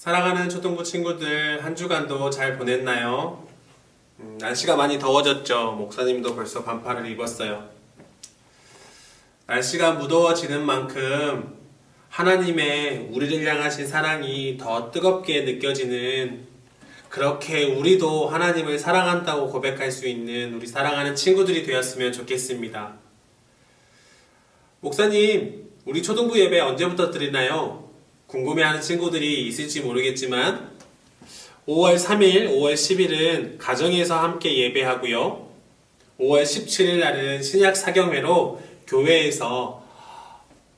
사랑하는 초등부 친구들 한 주간도 잘 보냈나요? 음, 날씨가 많이 더워졌죠. 목사님도 벌써 반팔을 입었어요. 날씨가 무더워지는 만큼 하나님의 우리를 향하신 사랑이 더 뜨겁게 느껴지는 그렇게 우리도 하나님을 사랑한다고 고백할 수 있는 우리 사랑하는 친구들이 되었으면 좋겠습니다. 목사님, 우리 초등부 예배 언제부터 드리나요? 궁금해하는 친구들이 있을지 모르겠지만 5월 3일, 5월 10일은 가정에서 함께 예배하고요. 5월 17일 날은 신약 사경회로 교회에서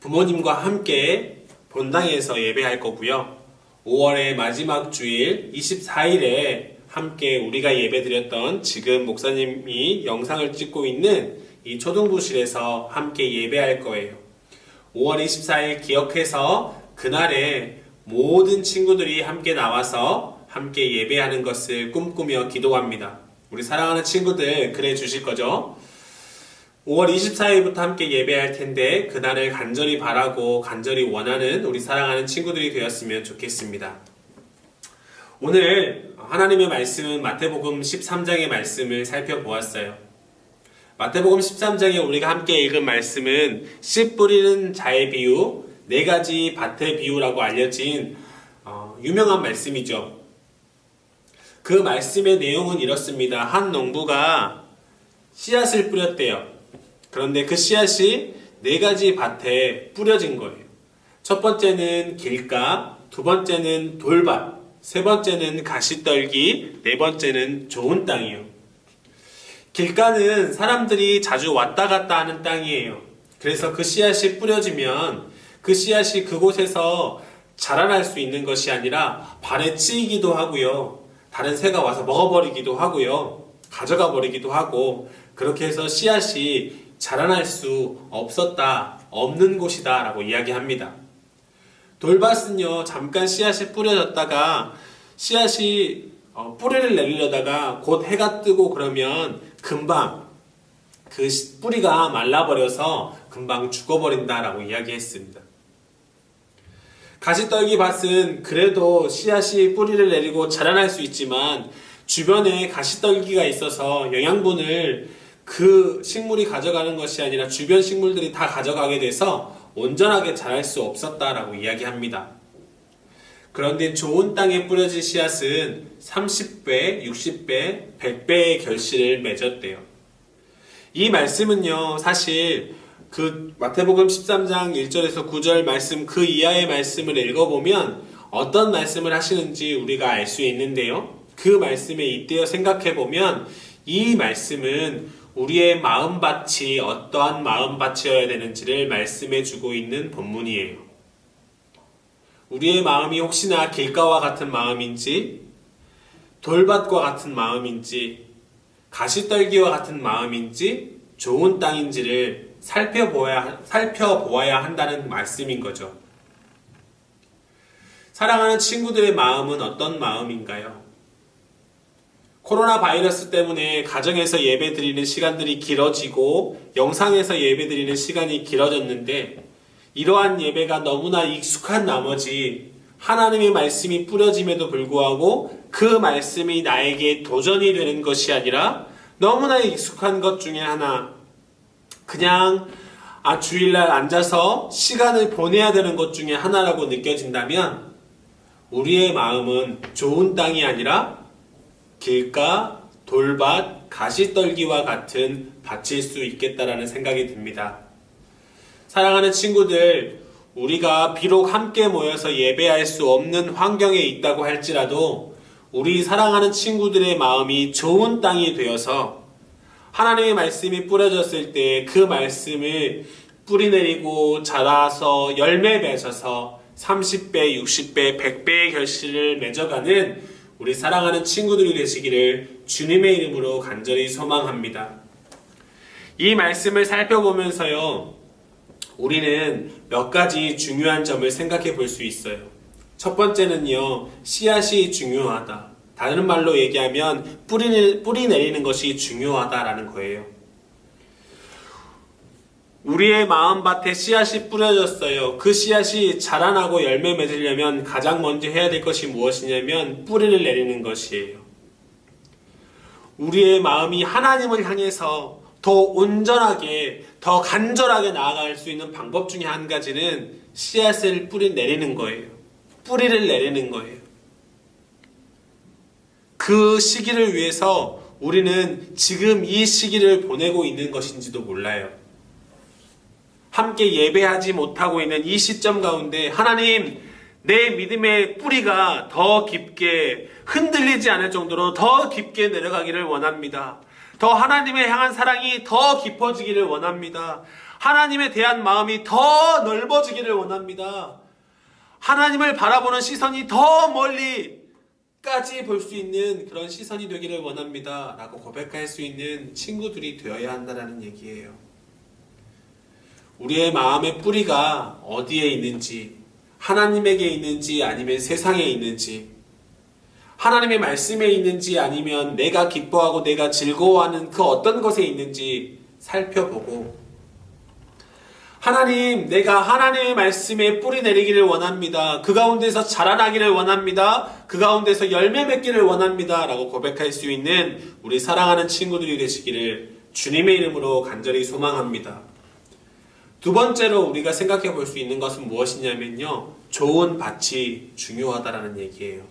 부모님과 함께 본당에서 예배할 거고요. 5월의 마지막 주일 24일에 함께 우리가 예배드렸던 지금 목사님이 영상을 찍고 있는 이 초등부실에서 함께 예배할 거예요. 5월 24일 기억해서 그날에 모든 친구들이 함께 나와서 함께 예배하는 것을 꿈꾸며 기도합니다. 우리 사랑하는 친구들 그래 주실 거죠? 5월 24일부터 함께 예배할 텐데 그날을 간절히 바라고 간절히 원하는 우리 사랑하는 친구들이 되었으면 좋겠습니다. 오늘 하나님의 말씀은 마태복음 13장의 말씀을 살펴보았어요. 마태복음 13장에 우리가 함께 읽은 말씀은 씨 뿌리는 자의 비유, 네 가지 밭의 비유라고 알려진 어, 유명한 말씀이죠. 그 말씀의 내용은 이렇습니다. 한 농부가 씨앗을 뿌렸대요. 그런데 그 씨앗이 네 가지 밭에 뿌려진 거예요. 첫 번째는 길가, 두 번째는 돌밭, 세 번째는 가시떨기, 네 번째는 좋은 땅이요. 길가는 사람들이 자주 왔다 갔다 하는 땅이에요. 그래서 그 씨앗이 뿌려지면 그 씨앗이 그곳에서 자라날 수 있는 것이 아니라 발에 치이기도 하고요. 다른 새가 와서 먹어버리기도 하고요. 가져가 버리기도 하고 그렇게 해서 씨앗이 자라날 수 없었다, 없는 곳이다 라고 이야기합니다. 돌밭은요, 잠깐 씨앗이 뿌려졌다가 씨앗이 어, 뿌리를 내리려다가 곧 해가 뜨고 그러면 금방 그 씨- 뿌리가 말라버려서 금방 죽어버린다라고 이야기했습니다. 가시떨기 밭은 그래도 씨앗이 뿌리를 내리고 자라날 수 있지만 주변에 가시떨기가 있어서 영양분을 그 식물이 가져가는 것이 아니라 주변 식물들이 다 가져가게 돼서 온전하게 자랄 수 없었다라고 이야기합니다. 그런데 좋은 땅에 뿌려진 씨앗은 30배, 60배, 100배의 결실을 맺었대요. 이 말씀은요, 사실 그 마태복음 13장 1절에서 9절 말씀 그 이하의 말씀을 읽어보면 어떤 말씀을 하시는지 우리가 알 수 있는데요. 그 말씀에 잇대어 생각해 보면 이 말씀은 우리의 마음밭이 어떠한 마음밭이어야 되는지를 말씀해 주고 있는 본문이에요. 우리의 마음이 혹시나 길가와 같은 마음인지 돌밭과 같은 마음인지 가시떨기와 같은 마음인지 좋은 땅인지를 살펴보아야, 살펴보아야 한다는 말씀인 거죠. 사랑하는 친구들의 마음은 어떤 마음인가요? 코로나 바이러스 때문에 가정에서 예배 드리는 시간들이 길어지고 영상에서 예배 드리는 시간이 길어졌는데 이러한 예배가 너무나 익숙한 나머지 하나님의 말씀이 뿌려짐에도 불구하고 그 말씀이 나에게 도전이 되는 것이 아니라 너무나 익숙한 것 중에 하나 그냥 아 주일날 앉아서 시간을 보내야 되는 것 중에 하나라고 느껴진다면 우리의 마음은 좋은 땅이 아니라 길가, 돌밭, 가시떨기와 같은 밭일 수 있겠다라는 생각이 듭니다. 사랑하는 친구들, 우리가 비록 함께 모여서 예배할 수 없는 환경에 있다고 할지라도 우리 사랑하는 친구들의 마음이 좋은 땅이 되어서 하나님의 말씀이 뿌려졌을 때 그 말씀을 뿌리 내리고 자라서 열매 맺어서 30배, 60배, 100배의 결실을 맺어가는 우리 사랑하는 친구들이 되시기를 주님의 이름으로 간절히 소망합니다. 이 말씀을 살펴보면서요, 우리는 몇 가지 중요한 점을 생각해 볼 수 있어요. 첫 번째는요, 씨앗이 중요하다. 다른 말로 얘기하면 뿌리, 뿌리 내리는 것이 중요하다라는 거예요. 우리의 마음밭에 씨앗이 뿌려졌어요. 그 씨앗이 자라나고 열매 맺으려면 가장 먼저 해야 될 것이 무엇이냐면 뿌리를 내리는 것이에요. 우리의 마음이 하나님을 향해서 더 온전하게, 더 간절하게 나아갈 수 있는 방법 중에 한 가지는 씨앗을 뿌리 내리는 거예요. 뿌리를 내리는 거예요. 그 시기를 위해서 우리는 지금 이 시기를 보내고 있는 것인지도 몰라요. 함께 예배하지 못하고 있는 이 시점 가운데 하나님 내 믿음의 뿌리가 더 깊게 흔들리지 않을 정도로 더 깊게 내려가기를 원합니다. 더 하나님의 향한 사랑이 더 깊어지기를 원합니다. 하나님에 대한 마음이 더 넓어지기를 원합니다. 하나님을 바라보는 시선이 더 멀리 까지 볼 수 있는 그런 시선이 되기를 원합니다. 라고 고백할 수 있는 친구들이 되어야 한다는 얘기예요. 우리의 마음의 뿌리가 어디에 있는지, 하나님에게 있는지 아니면 세상에 있는지, 하나님의 말씀에 있는지 아니면 내가 기뻐하고 내가 즐거워하는 그 어떤 것에 있는지 살펴보고, 하나님, 내가 하나님의 말씀에 뿌리 내리기를 원합니다. 그 가운데서 자라나기를 원합니다. 그 가운데서 열매 맺기를 원합니다. 라고 고백할 수 있는 우리 사랑하는 친구들이 되시기를 주님의 이름으로 간절히 소망합니다. 두 번째로 우리가 생각해 볼 수 있는 것은 무엇이냐면요. 좋은 밭이 중요하다라는 얘기예요.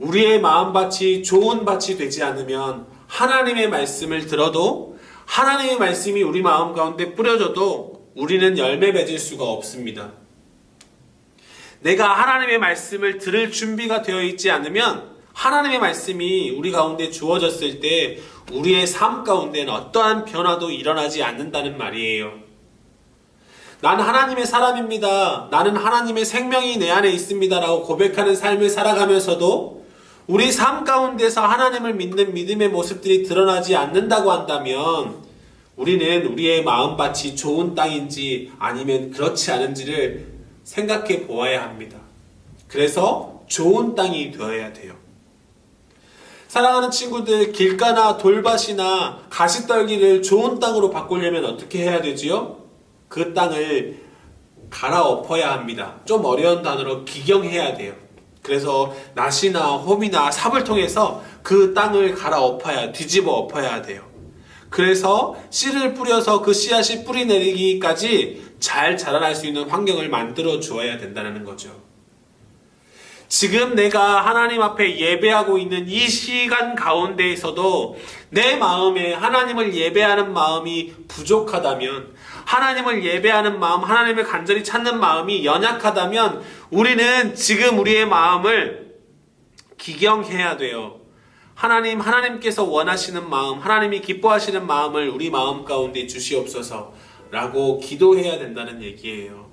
우리의 마음밭이 좋은 밭이 되지 않으면 하나님의 말씀을 들어도 하나님의 말씀이 우리 마음 가운데 뿌려져도 우리는 열매 맺을 수가 없습니다. 내가 하나님의 말씀을 들을 준비가 되어 있지 않으면 하나님의 말씀이 우리 가운데 주어졌을 때 우리의 삶 가운데는 어떠한 변화도 일어나지 않는다는 말이에요. 나는 하나님의 사람입니다. 나는 하나님의 생명이 내 안에 있습니다. 라고 고백하는 삶을 살아가면서도 우리 삶 가운데서 하나님을 믿는 믿음의 모습들이 드러나지 않는다고 한다면 우리는 우리의 마음밭이 좋은 땅인지 아니면 그렇지 않은지를 생각해 보아야 합니다. 그래서 좋은 땅이 되어야 돼요. 사랑하는 친구들, 길가나 돌밭이나 가시떨기를 좋은 땅으로 바꾸려면 어떻게 해야 되지요? 그 땅을 갈아엎어야 합니다. 좀 어려운 단어로 기경해야 돼요. 그래서 낫이나 홈이나 삽을 통해서 그 땅을 갈아엎어야, 뒤집어 엎어야 돼요. 그래서 씨를 뿌려서 그 씨앗이 뿌리 내리기까지 잘 자라날 수 있는 환경을 만들어 주어야 된다는 거죠. 지금 내가 하나님 앞에 예배하고 있는 이 시간 가운데에서도 내 마음에 하나님을 예배하는 마음이 부족하다면, 하나님을 예배하는 마음, 하나님을 간절히 찾는 마음이 연약하다면, 우리는 지금 우리의 마음을 기경해야 돼요. 하나님, 하나님께서 원하시는 마음, 하나님이 기뻐하시는 마음을 우리 마음 가운데 주시옵소서 라고 기도해야 된다는 얘기예요.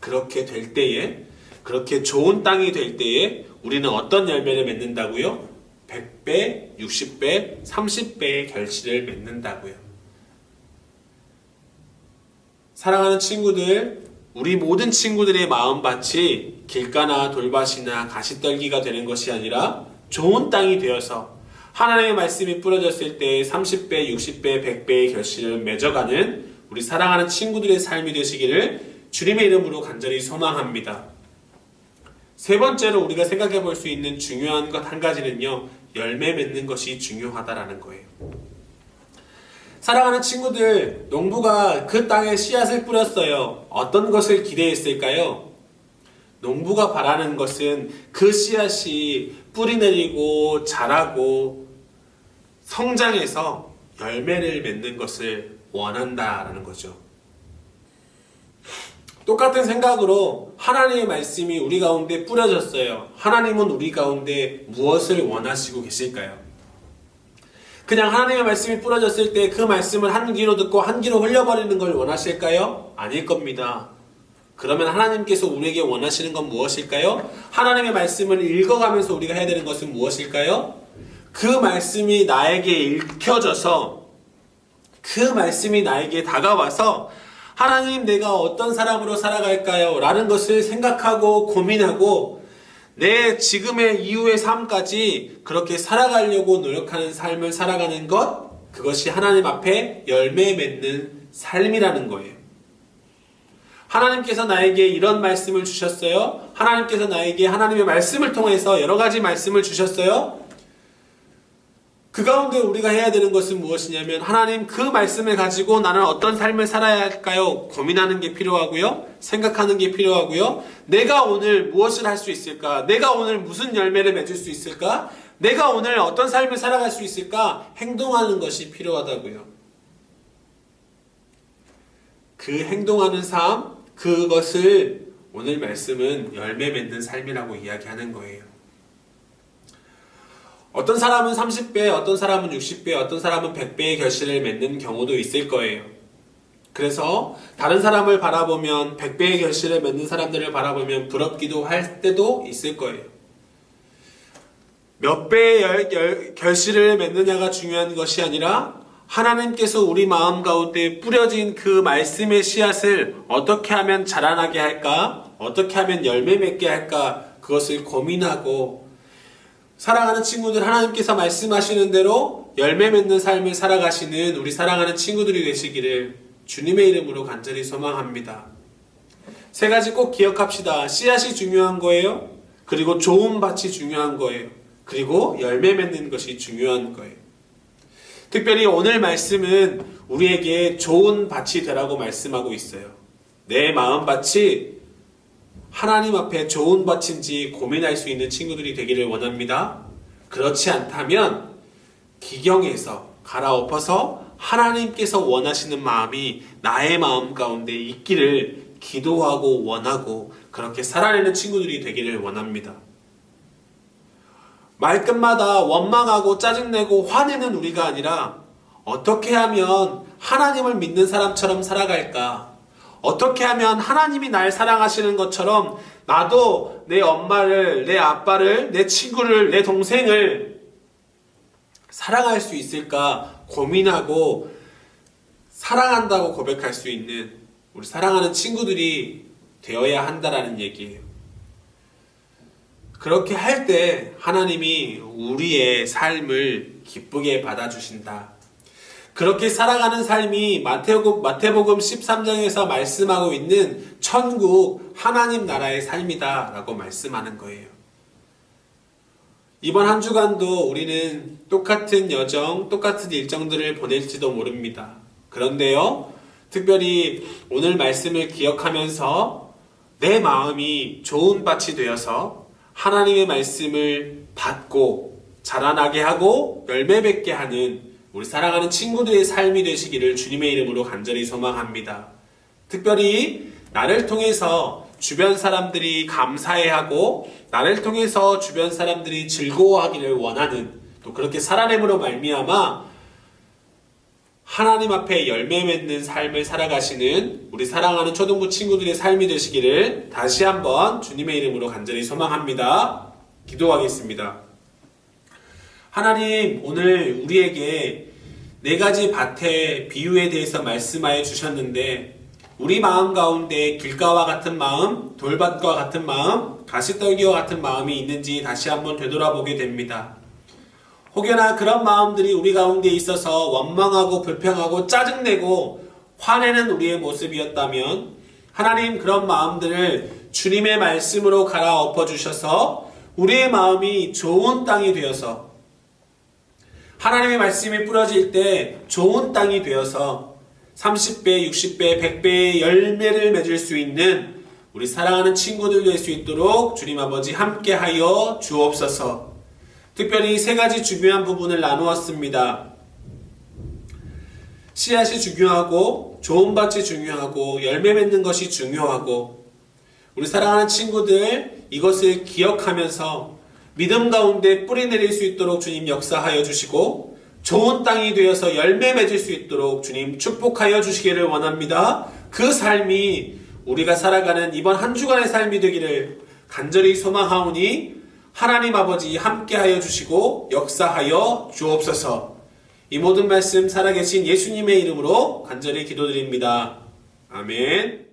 그렇게 될 때에, 그렇게 좋은 땅이 될 때에 우리는 어떤 열매를 맺는다고요? 100배, 60배, 30배의 결실을 맺는다고요. 사랑하는 친구들, 우리 모든 친구들의 마음밭이 길가나 돌밭이나 가시떨기가 되는 것이 아니라 좋은 땅이 되어서 하나님의 말씀이 뿌려졌을 때 30배, 60배, 100배의 결실을 맺어가는 우리 사랑하는 친구들의 삶이 되시기를 주님의 이름으로 간절히 소망합니다. 세 번째로 우리가 생각해 볼 수 있는 중요한 것 한 가지는요, 열매 맺는 것이 중요하다라는 거예요. 사랑하는 친구들, 농부가 그 땅에 씨앗을 뿌렸어요. 어떤 것을 기대했을까요? 농부가 바라는 것은 그 씨앗이 뿌리 내리고 자라고 성장해서 열매를 맺는 것을 원한다라는 거죠. 똑같은 생각으로 하나님의 말씀이 우리 가운데 뿌려졌어요. 하나님은 우리 가운데 무엇을 원하시고 계실까요? 그냥 하나님의 말씀이 뿌려졌을 때 그 말씀을 한 귀로 듣고 한 귀로 흘려버리는 걸 원하실까요? 아닐 겁니다. 그러면 하나님께서 우리에게 원하시는 건 무엇일까요? 하나님의 말씀을 읽어가면서 우리가 해야 되는 것은 무엇일까요? 그 말씀이 나에게 읽혀져서 그 말씀이 나에게 다가와서 하나님 내가 어떤 사람으로 살아갈까요? 라는 것을 생각하고 고민하고 내 지금의 이후의 삶까지 그렇게 살아가려고 노력하는 삶을 살아가는 것 그것이 하나님 앞에 열매 맺는 삶이라는 거예요. 하나님께서 나에게 이런 말씀을 주셨어요. 하나님께서 나에게 하나님의 말씀을 통해서 여러 가지 말씀을 주셨어요. 그 가운데 우리가 해야 되는 것은 무엇이냐면 하나님 그 말씀을 가지고 나는 어떤 삶을 살아야 할까요? 고민하는 게 필요하고요. 생각하는 게 필요하고요. 내가 오늘 무엇을 할 수 있을까? 내가 오늘 무슨 열매를 맺을 수 있을까? 내가 오늘 어떤 삶을 살아갈 수 있을까? 행동하는 것이 필요하다고요. 그 행동하는 삶, 그것을 오늘 말씀은 열매 맺는 삶이라고 이야기하는 거예요. 어떤 사람은 30배, 어떤 사람은 60배, 어떤 사람은 100배의 결실을 맺는 경우도 있을 거예요. 그래서 다른 사람을 바라보면 100배의 결실을 맺는 사람들을 바라보면 부럽기도 할 때도 있을 거예요. 몇 배의 열- 열- 결실을 맺느냐가 중요한 것이 아니라 하나님께서 우리 마음 가운데 뿌려진 그 말씀의 씨앗을 어떻게 하면 자라나게 할까? 어떻게 하면 열매 맺게 할까? 그것을 고민하고 사랑하는 친구들 하나님께서 말씀하시는 대로 열매 맺는 삶을 살아가시는 우리 사랑하는 친구들이 되시기를 주님의 이름으로 간절히 소망합니다. 세 가지 꼭 기억합시다. 씨앗이 중요한 거예요. 그리고 좋은 밭이 중요한 거예요. 그리고 열매 맺는 것이 중요한 거예요. 특별히 오늘 말씀은 우리에게 좋은 밭이 되라고 말씀하고 있어요. 내 마음 밭이 하나님 앞에 좋은 밭인지 고민할 수 있는 친구들이 되기를 원합니다. 그렇지 않다면 기경에서 갈아엎어서 하나님께서 원하시는 마음이 나의 마음 가운데 있기를 기도하고 원하고 그렇게 살아내는 친구들이 되기를 원합니다. 말끝마다 원망하고 짜증내고 화내는 우리가 아니라 어떻게 하면 하나님을 믿는 사람처럼 살아갈까? 어떻게 하면 하나님이 날 사랑하시는 것처럼 나도 내 엄마를, 내 아빠를, 내 친구를, 내 동생을 사랑할 수 있을까 고민하고 사랑한다고 고백할 수 있는 우리 사랑하는 친구들이 되어야 한다라는 얘기예요. 그렇게 할 때 하나님이 우리의 삶을 기쁘게 받아주신다. 그렇게 살아가는 삶이 마태복음, 마태복음 13장에서 말씀하고 있는 천국 하나님 나라의 삶이다 라고 말씀하는 거예요. 이번 한 주간도 우리는 똑같은 여정, 똑같은 일정들을 보낼지도 모릅니다. 그런데요, 특별히 오늘 말씀을 기억하면서 내 마음이 좋은 밭이 되어서 하나님의 말씀을 받고 자라나게 하고 열매 맺게 하는 우리 사랑하는 친구들의 삶이 되시기를 주님의 이름으로 간절히 소망합니다. 특별히 나를 통해서 주변 사람들이 감사해하고 나를 통해서 주변 사람들이 즐거워하기를 원하는 또 그렇게 살아냄으로 말미암아 하나님 앞에 열매 맺는 삶을 살아가시는 우리 사랑하는 초등부 친구들의 삶이 되시기를 다시 한번 주님의 이름으로 간절히 소망합니다. 기도하겠습니다. 하나님, 오늘 우리에게 네 가지 밭의 비유에 대해서 말씀하여 주셨는데, 우리 마음 가운데 길가와 같은 마음, 돌밭과 같은 마음, 가시떨기와 같은 마음이 있는지 다시 한번 되돌아보게 됩니다. 혹여나 그런 마음들이 우리 가운데 있어서 원망하고 불평하고 짜증내고 화내는 우리의 모습이었다면 하나님 그런 마음들을 주님의 말씀으로 갈아엎어 주셔서 우리의 마음이 좋은 땅이 되어서 하나님의 말씀이 뿌려질 때 좋은 땅이 되어서 30배, 60배, 100배의 열매를 맺을 수 있는 우리 사랑하는 친구들 될 수 있도록 주님 아버지 함께 하여 주옵소서. 특별히 세 가지 중요한 부분을 나누었습니다. 씨앗이 중요하고 좋은 밭이 중요하고 열매 맺는 것이 중요하고 우리 사랑하는 친구들 이것을 기억하면서 믿음 가운데 뿌리 내릴 수 있도록 주님 역사하여 주시고 좋은 땅이 되어서 열매 맺을 수 있도록 주님 축복하여 주시기를 원합니다. 그 삶이 우리가 살아가는 이번 한 주간의 삶이 되기를 간절히 소망하오니 하나님 아버지 함께하여 주시고 역사하여 주옵소서. 이 모든 말씀 살아계신 예수님의 이름으로 간절히 기도드립니다. 아멘.